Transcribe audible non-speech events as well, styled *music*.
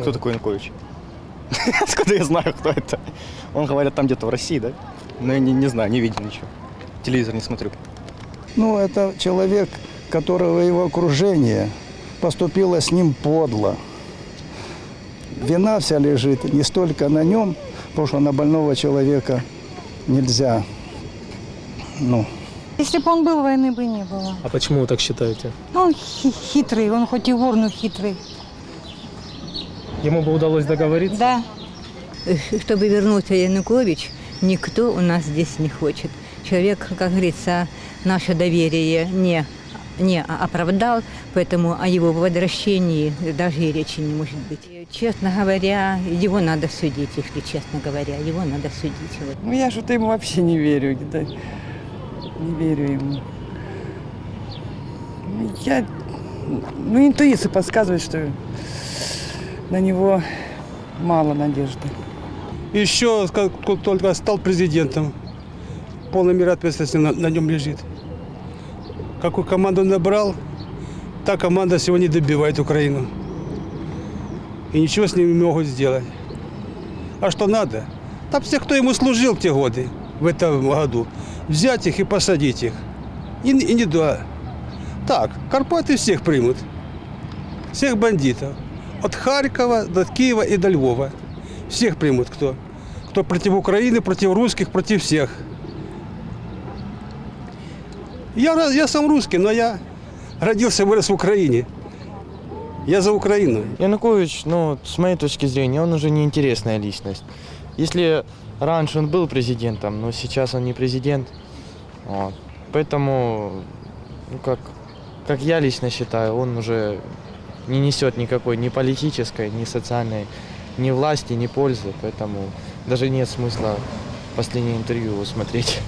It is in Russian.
Кто такой Янукович? *laughs* Откуда я знаю, кто это? Он, говорят, там где-то в России, да? Но я не, не знаю, не видел ничего. Телевизор не смотрю. Ну, это человек, которого его окружение поступило с ним подло. Вина вся лежит не столько на нем, потому что на больного человека нельзя. Ну, Если бы он был, войны бы не было. А почему вы так считаете? Ну, Он хи- хитрый, он хоть и вор, но хитрый. Ему бы удалось договориться? Да. чтобы вернулся Янукович, никто у нас здесь не хочет. Человек, как говорится, наше доверие не, не оправдал, поэтому о его возвращении даже и речи не может быть. И, Честно говоря, его надо судить, если честно говоря, его надо судить. Вот. Ну, я что-то ему вообще не верю. да. Не верю ему. Ну, Я... Ну, интуиция подсказывает, что на него мало надежды. Еще как только стал президентом, полная мера ответственности на, на нем лежит. Какую команду набрал, та команда сегодня добивает Украину. И ничего с ними не могут сделать. А что надо? Там все, кто ему служил те годы, в этом году, взять их и посадить их. И, и не да. Так, Карпаты всех примут. Всех бандитов. От Харькова до Киева и до Львова. Всех примут кто. Кто против Украины, против русских, против всех. Я, я сам русский, но я родился, вырос в Украине. Я за Украину. Янукович, ну, с моей точки зрения, он уже неинтересная личность. Если раньше он был президентом, но сейчас он не президент. Вот. Поэтому, ну, как, как я лично считаю, он уже не несет никакой ни политической, ни социальной, ни власти, ни пользы. Поэтому даже нет смысла последнее интервью смотреть.